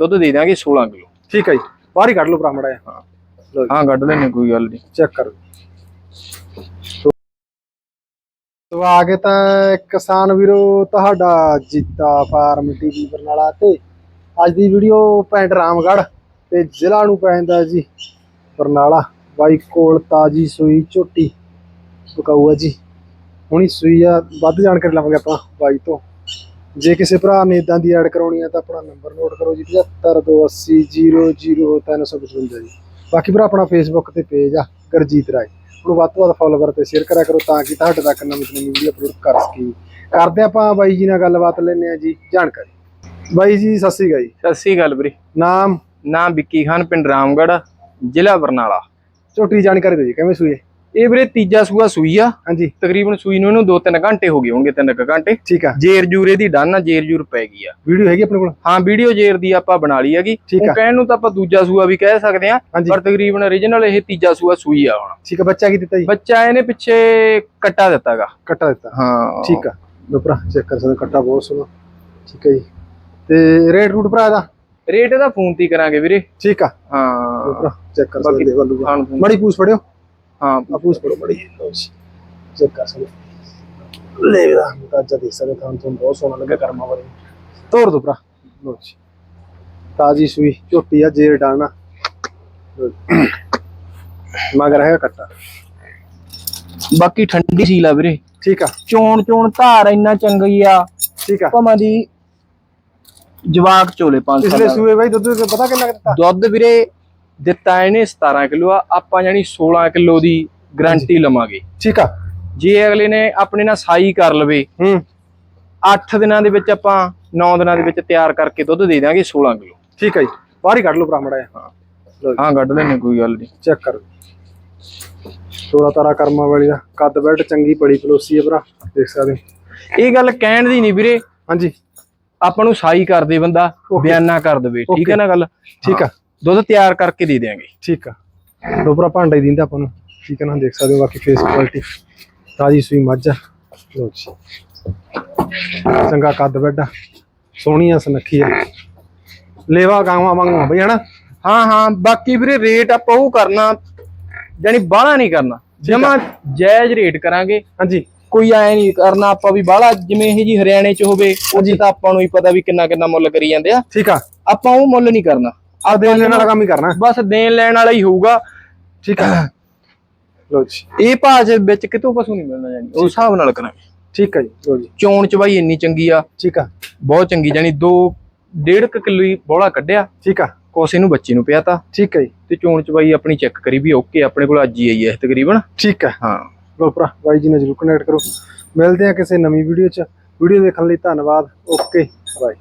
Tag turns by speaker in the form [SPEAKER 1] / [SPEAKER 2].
[SPEAKER 1] ਦੁੱਧ ਦੇ ਦਾਂਗੇ 16 ਕਿਲੋ।
[SPEAKER 2] ਠੀਕ ਹੈ ਜੀ। ਬਾਹਰ ਹੀ ਕੱਢ ਲਓ ਭਰਾ ਮੜਾ ਹਾਂ। ਲਓ ਜੀ।
[SPEAKER 1] ਹਾਂ ਕੱਢ ਲੈਣੇ ਕੋਈ ਗੱਲ ਨਹੀਂ।
[SPEAKER 2] ਚੈੱਕ ਕਰੋ। ਤੋ ਆ ਗਏ ਤਾਂ ਕਿਸਾਨ ਵੀਰੋ ਤੁਹਾਡਾ ਜੀਤਾ ਫਾਰਮ ਟੀਵੀ ਬਰਨਾਲਾ ਤੇ ਅੱਜ ਦੀ ਵੀਡੀਓ ਪਿੰਡ ਰਾਮਗੜ੍ਹ ਤੇ ਜ਼ਿਲ੍ਹਾ ਨੂੰ ਪੈਂਦਾ ਜੀ ਬਰਨਾਲਾ। ਬਾਈ ਕੋਲ ਤਾਜੀ ਸੂਈ ਝੋਟੀ ਬਕਾਊ ਆ ਜੀ। ਹੁਣੀ ਸੂਈ ਆ ਵੱਧ ਜਾਣਕਾਰੀ ਲਵਾਂਗੇ ਆਪਾਂ ਬਾਈ ਤੋਂ। ਜੇ ਕਿਸੇ ਭਰਾ ਨੇ ਇਦਾਂ ਦੀ ਐਡ ਕਰਾਉਣੀ ਆ ਤਾਂ ਆਪਣਾ ਨੰਬਰ ਨੋਟ ਕਰੋ ਜੀ 7528000355 ਜੀ। ਬਾਕੀ ਭਰਾ ਆਪਣਾ ਫੇਸਬੁੱਕ ਤੇ ਪੇਜ ਆ ਗਰਜੀਤ ਰਾਏ। ਉਹਨੂੰ ਵੱਧ ਤੋਂ ਵੱਧ ਫੋਲੋਵਰ ਤੇ ਸ਼ੇਅਰ ਕਰਿਆ ਕਰੋ ਤਾਂ ਕਿ ਤੁਹਾਡੇ ਤੱਕ ਨਵੀਂ ਤੋਂ ਨਵੀਂ ਵੀਡੀਓ ਅਪਲੋਡ ਕਰ ਸਕੀਏ। ਕਰਦੇ ਆਪਾਂ ਬਾਈ ਜੀ ਨਾਲ ਗੱਲਬਾਤ ਲੈਣੇ ਆ ਜੀ ਜਾਣਕਾਰੀ। ਬਾਈ ਜੀ ਸਤਿ ਸ੍ਰੀ ਅਕਾਲ ਜੀ।
[SPEAKER 1] ਸਤਿ ਸ੍ਰੀ ਅਕਾਲ ਵੀਰੇ।
[SPEAKER 2] ਨਾਮ?
[SPEAKER 1] ਨਾਮ ਵਿੱਕੀ ਖਾਨ ਪਿੰਡ ਰਾਮਗੜ੍ਹ ਜ਼ਿਲ੍ਹਾ ਬਰਨਾਲਾ।
[SPEAKER 2] ਝੋਟੀ ਜਾਣਕਾਰੀ ਦਿਓ ਜੀ ਕਿਵੇਂ ਸੂਏ?
[SPEAKER 1] ਇਹ ਵੀਰੇ ਤੀਜਾ ਸੂਆ ਸੂਈ ਆ।
[SPEAKER 2] ਹਾਂਜੀ।
[SPEAKER 1] ਤਕਰੀਬਨ ਸੂਈ ਨੂੰ ਇਹਨੂੰ 2-3 ਘੰਟੇ ਹੋ ਗਏ ਹੋਣਗੇ 3 ਘੰਟੇ।
[SPEAKER 2] ਠੀਕ ਆ।
[SPEAKER 1] ਜੇਰ ਜੂਰੇ ਦੀ ਡਨ ਆ ਜੇਰ ਜੂਰ ਪੈ ਗਈ ਆ।
[SPEAKER 2] ਵੀਡੀਓ ਹੈਗੀ ਆਪਣੇ ਕੋਲ?
[SPEAKER 1] ਹਾਂ ਵੀਡੀਓ ਜੇਰ ਦੀ ਆਪਾਂ ਬਣਾ ਲਈ ਹੈਗੀ।
[SPEAKER 2] ਆ।
[SPEAKER 1] ਉਹ ਕਹਿਣ ਨੂੰ ਤਾਂ ਆਪਾਂ ਦੂਜਾ ਸੂਆ ਵੀ ਕਹਿ ਸਕਦੇ ਆ ਪਰ ਤਕਰੀਬਨ origignal ਇਹ ਤੀਜਾ ਸੂਆ ਸੂਈ ਆ ਹੁਣ।
[SPEAKER 2] ਠੀਕ ਆ ਬੱਚਾ ਕੀ ਦਿੱਤਾ ਜੀ?
[SPEAKER 1] ਬੱਚਾ ਇਹਨੇ ਪਿੱਛੇ ਕੱਟਾ ਦਿੱਤਾਗਾ
[SPEAKER 2] ਕੱਟਾ ਦਿੱਤਾ?
[SPEAKER 1] ਹਾਂ।
[SPEAKER 2] ਠੀਕ ਆ। ਲੋ ਭਰਾ ਚੈੱਕ ਕਰ ਸਕਦੇ ਕੱਟਾ ਬਹੁਤ ਸੋਹਣਾ। ਠੀਕ ਹੈ ਜੀ। ਤੇ ਰੇਟ ਰੂਟ ਭਰਾ ਇਹਦਾ?
[SPEAKER 1] ਰੇਟ ਇਹਦਾ ਫੋਨ ਤੇ ਕਰਾਂਗੇ ਵੀਰੇ।
[SPEAKER 2] ਠੀਕ ਆ। ਲੋ
[SPEAKER 1] ਹਾਂ
[SPEAKER 2] ਭਰਾ ਚੈੱਕ ਕਰ ਸਕਦੇ
[SPEAKER 1] ਖੂਣ-
[SPEAKER 2] ਮੜੀ ਪੂਛ ਫੜਿਓ। ਚੈੱਕ ਕਰ ਸਕਦੇ ਹੋ। ਲੈ ਵੀਰਾ ਤਾਜਾ ਦੇਖ ਸਕਦੇ ਹੋ ਤੁਹਾਨੂੰ ਬਹੁਤ ਸੋਹਣਾ ਲੱਗਾ ਕਰਮਾ ਵਾਲੀ ਤੋੜ ਦੋ ਭਰਾ। ਲਓ ਜੀ। ਤਾਜੀ ਸੂਈ ਝੋਟੀ ਆ ਜੇਰ ਡਾਣਾ ਲਓ ਜੀ। ਮਗਰ ਹੈਗਾ ਕੱਟਾ।
[SPEAKER 1] ਬਾਕੀ ਠੰਡੀ ਸੀਲ ਆ ਵੀਰੇ।
[SPEAKER 2] ਠੀਕ ਆ।
[SPEAKER 1] ਚੋਣ ਚੋਣ ਧਾਰ ਇੰਨਾ ਚੰਗੀ ਆ।
[SPEAKER 2] ਠੀਕ ਆ।
[SPEAKER 1] ਭਾਵੇਂ ਦੀ ਜਵਾਕ ਚੋਲੇ ਪੰਜ
[SPEAKER 2] ਪਿਛਲੇ
[SPEAKER 1] ਸਾਲਾਂ ਦਾ।
[SPEAKER 2] ਸੂਏ ਬਾਈ ਦੁੱਧ ਪਤਾ ਕਿੰਨਾ ਦਿੱਤਾ?
[SPEAKER 1] ਦੁੱਧ ਵੀਰੇ ਦਿੱਤਾ ਇਹਨੇ 17 ਕਿਲੋ ਆ ਆਪਾਂ ਜਾਨੀ 16 ਕਿਲੋ ਦੀ ਗਾਰੰਟੀ ਲਵਾਂਗੇ।
[SPEAKER 2] ਠੀਕ ਆ।
[SPEAKER 1] ਜੇ ਅਗਲੇ ਨੇ ਆਪਣੇ ਨਾਲ ਸਾਈ ਕਰ ਲਵੇ
[SPEAKER 2] ਹੂੰ।
[SPEAKER 1] 8 ਦਿਨਾਂ ਦੇ ਵਿੱਚ ਆਪਾਂ 9 ਦਿਨਾਂ ਦੇ ਵਿੱਚ ਤਿਆਰ ਕਰਕੇ ਦੁੱਧ ਦੇ ਦਾਂਗੇ 16 ਕਿਲੋ।
[SPEAKER 2] ਠੀਕ ਹੈ ਜੀ। ਬਾਹਰ ਹੀ ਕੱਢ ਲਓ ਭਰਾ ਮੜਾ ਹਾਂ।
[SPEAKER 1] ਹਾਂ ਕੱਢ ਲੈਣੇ ਕੋਈ ਗੱਲ ਨਹੀਂ।
[SPEAKER 2] ਚੈੱਕ ਕਰੋ। ਤੋਰਾ ਤਾਰਾ ਕਰਮਾ ਵਾਲੀ ਦਾ ਕੱਦ ਬੈਲਟ ਚੰਗੀ ਬੜੀ ਪਲੋਸੀ ਹੈ ਭਰਾ ਦੇਖ ਸਕਦੇ।
[SPEAKER 1] ਇਹ ਗੱਲ ਕਹਿਣ ਦੀ ਨਹੀਂ ਵੀਰੇ।
[SPEAKER 2] ਹਾਂਜੀ।
[SPEAKER 1] ਆਪਾਂ ਨੂੰ ਸਾਈ ਕਰ ਦੇ ਬੰਦਾ. ਬਿਆਨਾ ਕਰ ਦੇਵੇ ਠੀਕ ਹੈ ਨਾ ਗੱਲ?
[SPEAKER 2] ਠੀਕ ਆ।
[SPEAKER 1] ਦੁੱਧ ਤਿਆਰ ਕਰਕੇ ਦੇ ਦਿਆਂਗੇ।
[SPEAKER 2] ਠੀਕ ਆ। ਲੋ ਭਰਾ ਭਾਂਡਾ ਹੀ ਦਿੰਦਾ ਆਪਾਂ ਨੂੰ। ਠੀਕ ਹੈ ਨਾ ਦੇਖ ਸਕਦੇ ਹੋ ਬਾਕੀ ਫੇਸ ਕੁਆਲਿਟੀ ਤਾਜੀ ਸੂਈ ਮੱਝ ਆ। ਲਓ ਜੀ। ਚੰਗਾ ਕੱਦ ਬੈਡ ਆ ਸੋਹਣੀ ਆ ਸੁਨੱਖੀ ਆ ਲੇਵਾ ਗਾਵਾਂ ਵਾਂਗੂ ਆ ਬਈ ਹਨਾ?
[SPEAKER 1] ਹਾਂ ਹਾਂ ਬਾਕੀ ਵੀਰੇ ਰੇਟ ਆਪਾਂ ਉਹ ਕਰਨਾ ਜਾਨੀ ਬਾਹਲਾ ਨਹੀਂ ਕਰਨਾ। ਜਮਾ ਜਾਇਜ਼ ਰੇਟ ਕਰਾਂਗੇ।
[SPEAKER 2] ਹਾਂਜੀ।
[SPEAKER 1] ਕੋਈ ਐ ਨਹੀਂ ਕਰਨਾ ਆਪਾਂ ਵੀ ਬਾਹਲਾ ਜਿਵੇਂ ਇਹ ਜੀ ਹਰਿਆਣੇ ਚ ਹੋਵੇ ਉੱਥੇ ਤਾਂ ਆਪਾਂ ਨੂੰ ਹੀ ਪਤਾ ਵੀ ਕਿੰਨਾ ਕਿੰਨਾ ਮੁੱਲ ਕਰੀ ਜਾਂਦੇ ਆ।
[SPEAKER 2] ਠੀਕ ਆ।
[SPEAKER 1] ਆਪਾਂ ਉਹ ਮੁੱਲ ਨਹੀਂ ਕਰਨਾ।
[SPEAKER 2] ਆ ਦੇਣ ਲੈਣ ਵਾਲਾ ਕੰਮ ਹੀ ਕਰਨਾ।
[SPEAKER 1] ਬਸ ਦੇਣ ਲੈਣ ਵਾਲਾ ਹੀ ਹੋਊਗਾ।
[SPEAKER 2] ਠੀਕ ਆ। ਲਓ ਜੀ।
[SPEAKER 1] ਇਹ ਭਾਅ ਦੇ ਵਿੱਚ ਕਿਤੋਂ ਪਸ਼ੂ ਨਹੀਂ ਮਿਲਣਾ ਜਾਨੀ ਉਸ ਹਿਸਾਬ ਨਾਲ ਕਰਾਂਗੇ।
[SPEAKER 2] ਠੀਕ ਆ ਜੀ ਲਓ ਜੀ।
[SPEAKER 1] ਚੋਣ ਚਵਾਈ ਇੰਨੀ ਚੰਗੀ ਆ।
[SPEAKER 2] ਠੀਕ ਆ।
[SPEAKER 1] ਬਹੁਤ ਚੰਗੀ ਜਾਨੀ 2 1.5 ਕਿਲੋ ਹੀ ਬੋਲਾ ਕੱਢਿਆ।
[SPEAKER 2] ਠੀਕ ਆ।
[SPEAKER 1] ਕੋਸੇ ਨੂੰ ਬੱਚੇ ਨੂੰ ਪਿਆ ਤਾ
[SPEAKER 2] ਠੀਕ ਆ ਜੀ।
[SPEAKER 1] ਤੇ ਚੋਣ ਚਵਾਈ ਆਪਣੀ ਚੈੱਕ ਕਰੀ ਵੀ ਓਕੇ ਆਪਣੇ ਕੋਲ ਅੱਜ ਹੀ ਆਈ ਹੈ ਤਕਰੀਬਨ।
[SPEAKER 2] ਠੀਕ ਆ।
[SPEAKER 1] ਹਾਂ।
[SPEAKER 2] ਲੋ ਭਰਾ ਬਾਈ ਜੀ ਨਾਲ ਜਰੂਰ ਕਨੈਕਟ ਕਰੋ। ਮਿਲਦੇ ਆ ਕਿਸੇ ਨਵੀਂ ਵੀਡੀਓ 'ਚ। ਵੀਡੀਓ ਦੇਖਣ ਲਈ ਧੰਨਵਾਦ। Okay bye